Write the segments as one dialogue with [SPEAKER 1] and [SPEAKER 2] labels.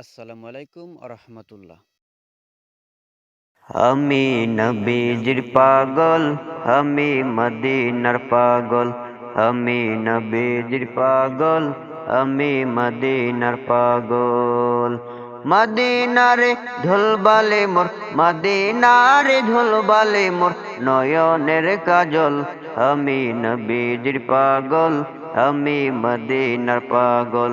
[SPEAKER 1] আসসালামু আলাইকুম আরহামতুল্লাহ
[SPEAKER 2] আমি নবীজির পাগল, আমি মদিনার পাগল, আমি নবীজির পাগল, আমি মদিনার পাগল। মদিনারে ধুলবালে মোর, মদিনারে ধুলবালে মোর নয়নের কাজল। আমি নবীজির পাগল, আমি মদিনার পাগল।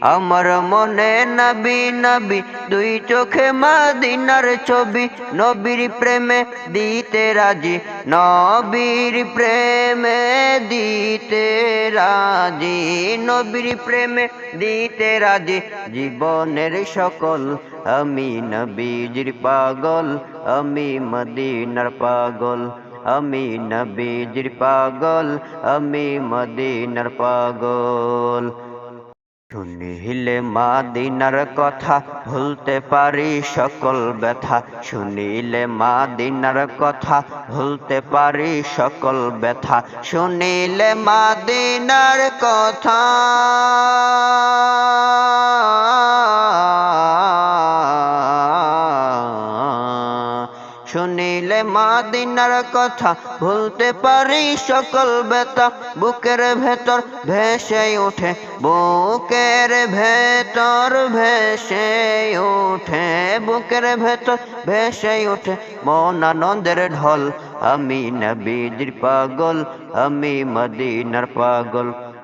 [SPEAKER 2] আমার মনে নবী নবী, দুই চোখে মাদিনার ছবি। নবীর প্রেমে দিতে রাজি, নবীর প্রেমে দিতে রাজি। নবীর প্রেমে দিতে রাজি, জীবনের সকল। আমি নবীজির পাগল, আমি মদিনার পাগল। আমি নবীজির পাগল, আমি মদিনার পাগল। শুনিলে মাদিনার কথা ভুলতে পারি সকল ব্যথা। শুনিলে মাদিনার কথা ভুলতে পারি সকল ব্যথা। শুনিলে মাদিনার কথা শুনিলে মাদিনার কথা ভুলতে পারি সকল ব্যথা। বুকের ভেতর ভেসে উঠে বুকের ভেতর ভেসে উঠে বুকের ভেতর ভেসে উঠে মন আনন্দের ঢল, আমি নবীজির পাগল, আমি মদিনার পাগল।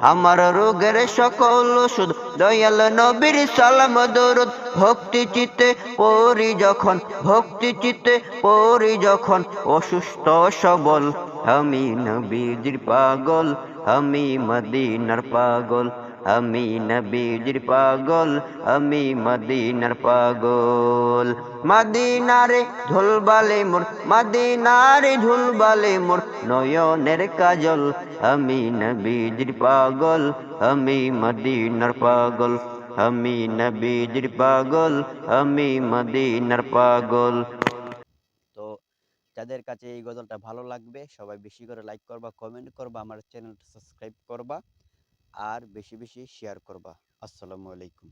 [SPEAKER 2] আমার রোগের সকল ওষুধ, দয়াল নবীর সালাম দরুদ। ভক্তি চিতে পরি যখন, ভক্তি চিতে পরি যখন। অসুস্থ সবল, আমি নবীজির পাগল, আমি মদিনার পাগল। আমি নবীজির পাগল, আমি মদিনার পাগল। মদিনারে ঝুলবালে মোর, মদিনারে ঝুলবালে মোর নয়নের কাজল। আমি নবীজির পাগল, আমি মদিনার পাগল। আমি নবীজির পাগল, আমি মদিনার পাগল।
[SPEAKER 1] তো যাদের কাছে এই গজলটা ভালো লাগবে, সবাই বেশি করে লাইক করবা কমেন্ট করবা, আমার চ্যানেলটা সাবস্ক্রাইব করবা। আর বেশি বেশি শেয়ার করবা। আসসালামু আলাইকুম।